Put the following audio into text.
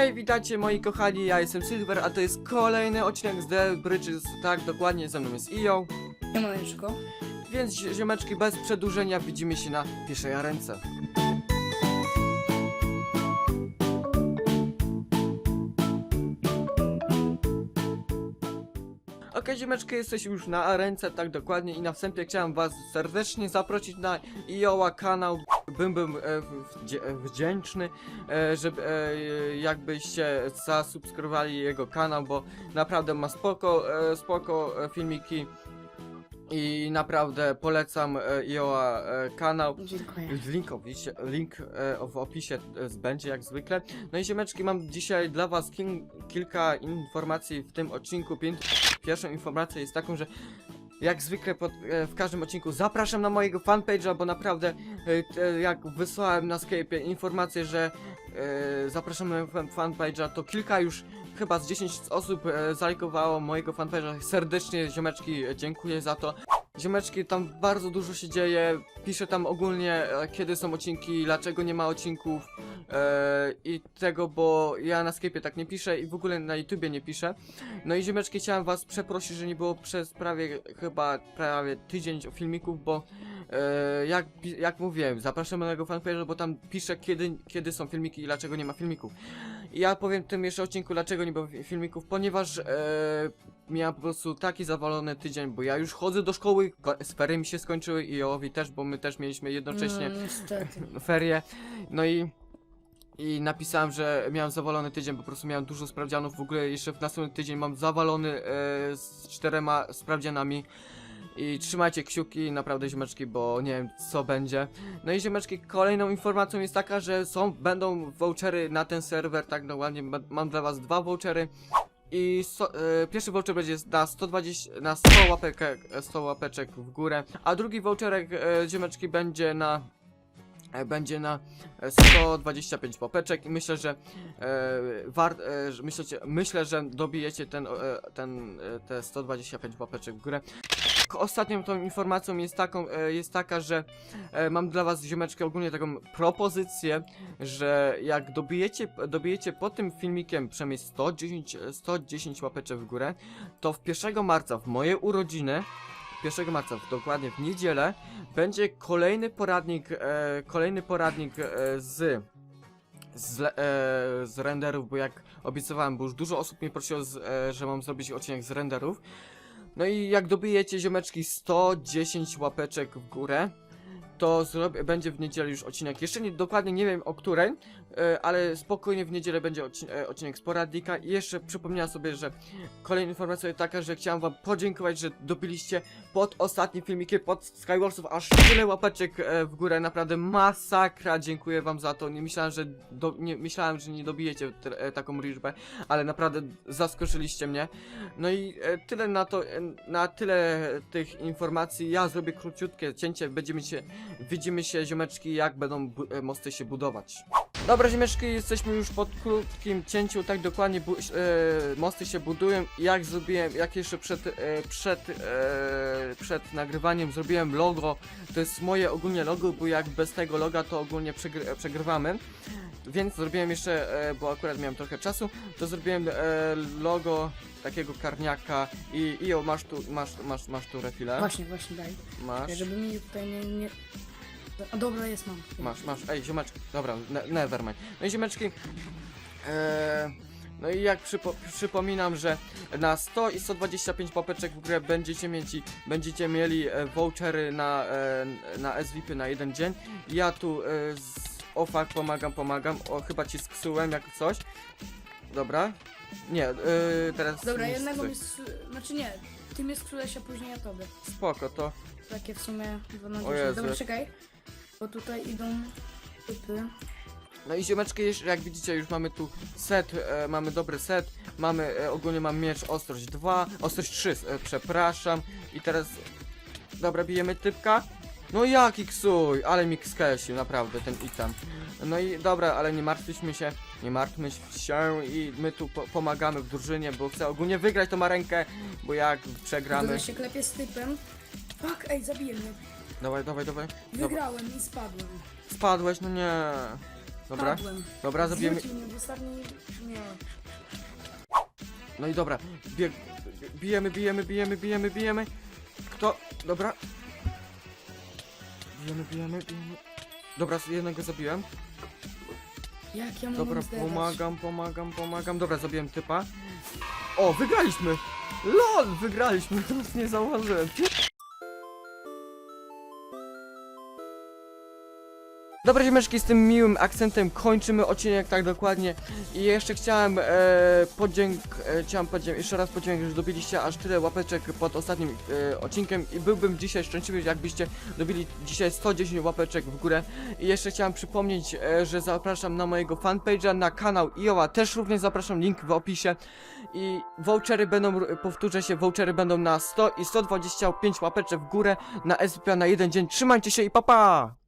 Hej, witajcie moi kochani, ja jestem Silver, a to jest kolejny odcinek z The Bridges, tak, dokładnie, ze mną jest Io, Siemaneczko. więc ziomeczki, bez przedłużenia widzimy się na pierwszej arence. Okej, ziomeczki, jesteśmy już na arence, tak dokładnie i na wstępie chciałem was serdecznie zaprosić na Ioła kanał. Bym bym e, wdzie- e, wdzięczny, e, żeby e, jakbyście zasubskrybowali jego kanał, bo naprawdę ma spoko, e, spoko filmiki i naprawdę polecam e, Ioła e, kanał. Dziękuję. Link, opisie, link e, w opisie e, będzie jak zwykle. No i ziemeczki, mam dzisiaj dla was kin- kilka informacji w tym odcinku. Pię- Pierwszą informacją jest taką, że jak zwykle pod, e, w każdym odcinku zapraszam na mojego fanpage'a, bo naprawdę e, te, jak wysłałem na Skype'ie informację, że e, zapraszam na fan- fanpage'a, to kilka już chyba z 10 osób e, zalajkowało mojego fanpage'a. Serdecznie ziomeczki dziękuję za to. Ziomeczki, tam bardzo dużo się dzieje. Piszę tam ogólnie, e, kiedy są odcinki, dlaczego nie ma odcinków e, i tego, bo ja na Skype'ie tak nie piszę i w ogóle na YouTubie nie piszę. No i ziomeczki, chciałem was przeprosić, że nie było przez prawie, chyba prawie tydzień filmików, bo e, jak, jak mówiłem, zapraszam na mojego fanpage'a, bo tam piszę, kiedy, kiedy są filmiki i dlaczego nie ma filmików. Ja powiem w tym jeszcze odcinku, dlaczego nie było fi- filmików, ponieważ e, miałem po prostu taki zawalony tydzień, bo ja już chodzę do szkoły, ko- ferie mi się skończyły i Jołowi też, bo my też mieliśmy jednocześnie No, ferie, no i i napisałem, że miałem zawalony tydzień, po prostu miałem dużo sprawdzianów, w ogóle jeszcze w następny tydzień mam zawalony e, z czterema sprawdzianami i trzymajcie kciuki, naprawdę ziomeczki, bo nie wiem co będzie. No i ziomeczki, kolejną informacją jest taka, że są, będą vouchery na ten serwer, tak dokładnie, ma- mam dla was dwa vouchery. I so, e, pierwszy voucher będzie na 120, na 100 łapek, e, 100 łapeczek w górę, a drugi voucherek e, ziomeczki będzie na e, będzie na e, 125 popeczek i myślę, że e, war, e, myślecie, myślę, że dobijecie ten, e, ten e, te 125 popeczek w górę. K- Ostatnią tą informacją jest taką, e, jest taka, że e, mam dla was ziomeczkę ogólnie taką propozycję, że jak dobijecie, dobijecie pod tym filmikiem przynajmniej 110, 110 łapeczek w górę, to w 1 marca w moje urodziny 1 marca, dokładnie w niedzielę, będzie kolejny poradnik, e, kolejny poradnik e, z z, e, z renderów, bo jak obiecywałem, bo już dużo osób mnie prosiło, z, e, że mam zrobić odcinek z renderów. No i jak dobijecie ziomeczki 110 łapeczek w górę, to zrobię, będzie w niedzielę już odcinek. Jeszcze nie, dokładnie nie wiem o której, e, ale spokojnie w niedzielę będzie e, odcinek poradnika. I jeszcze przypomniałem sobie, że kolejna informacja jest taka, że chciałem wam podziękować, że dobiliście pod ostatnim filmikiem, pod Skywarsów aż tyle łapeczek e, w górę, naprawdę masakra, dziękuję wam za to, nie myślałem, że do, nie, myślałem, że nie dobijecie te, e, taką liczbę, ale naprawdę zaskoczyliście mnie. No i e, tyle na to, e, na tyle tych informacji, ja zrobię króciutkie cięcie, będziemy się, widzimy się ziomeczki, jak będą e, mosty się budować. Dobra ziomeczki, jesteśmy już po krótkim cięciu, tak dokładnie e, mosty się budują jak zrobiłem, jak jeszcze przed, e, przed, e, przed nagrywaniem zrobiłem logo, to jest moje ogólnie logo, bo jak bez tego loga to ogólnie przegry przegrywamy. Więc zrobiłem jeszcze, e, bo akurat miałem trochę czasu, to zrobiłem e, logo takiego karniaka i, i o, masz tu, masz, masz, masz tu refilę. Właśnie, właśnie daj. Masz. Żeby mi tutaj nie... nie... A dobra, jest mam. Masz, masz, ej, ziomeczki, dobra, ne nevermind. No i ziomeczki, e, no i jak przypo przypominam, że na 100 i 125 popeczek w grę będziecie mieli, będziecie mieli e, vouchery na, e, na SVP na jeden dzień. Ja tu e, z OFAK pomagam, pomagam, o, chyba ci sksułem jak coś. Dobra. Nie, e, teraz... Dobra, nie jednego mi... Znaczy nie, ty mnie skrzydłeś, a później ja tobie. Spoko, to... Takie w sumie 2 na O 10. Jezu, Dobra, czekaj. Bo tutaj idą typy. No i ziomeczki, jeszcze jak widzicie już mamy tu set, e, mamy dobry set, mamy, e, ogólnie mam miecz ostrość 2, ostrość 3, e, przepraszam i teraz, dobra, bijemy typka, no jaki ksuj, ale mi skesił, naprawdę, ten item. No i dobra, ale nie martwmy się, nie martwmy się i my tu po pomagamy w drużynie, bo chcę ogólnie wygrać tą rękę, bo jak przegramy, Dobra, się klepie z typem. Fuck, ej, zabiję mnie. Dawaj, dawaj, dawaj, dobra. Wygrałem i spadłem. spadłeś, no nie, Dobra, Padłem. dobra, zabijemy. Zrzucił mnie w ostatniej... Nie. No i dobra, bieg... bijemy, bijemy, bijemy, bijemy, bijemy. Kto? Dobra. Bijemy, bijemy, bijemy. Dobra, jednego zabiłem. Jak ja mam Dobra, pomagam, pomagam, pomagam. Dobra, zabiłem typa. O, wygraliśmy! LOL, wygraliśmy, nie zauważyłem. Dobra, ziemeczki, z tym miłym akcentem. Kończymy odcinek tak dokładnie. I jeszcze chciałem e, podzięk, e, chciałem podzięk, jeszcze raz podziękować, że dobiliście aż tyle łapeczek pod ostatnim e, odcinkiem. I byłbym dzisiaj szczęśliwy, jakbyście dobili dzisiaj 110 łapeczek w górę. I jeszcze chciałem przypomnieć, e, że zapraszam na mojego fanpage'a, na kanał Iowa, też również zapraszam, link w opisie. I vouchery będą, powtórzę się, vouchery będą na 100 i 125 łapeczek w górę na SPA na jeden dzień, trzymajcie się i pa pa!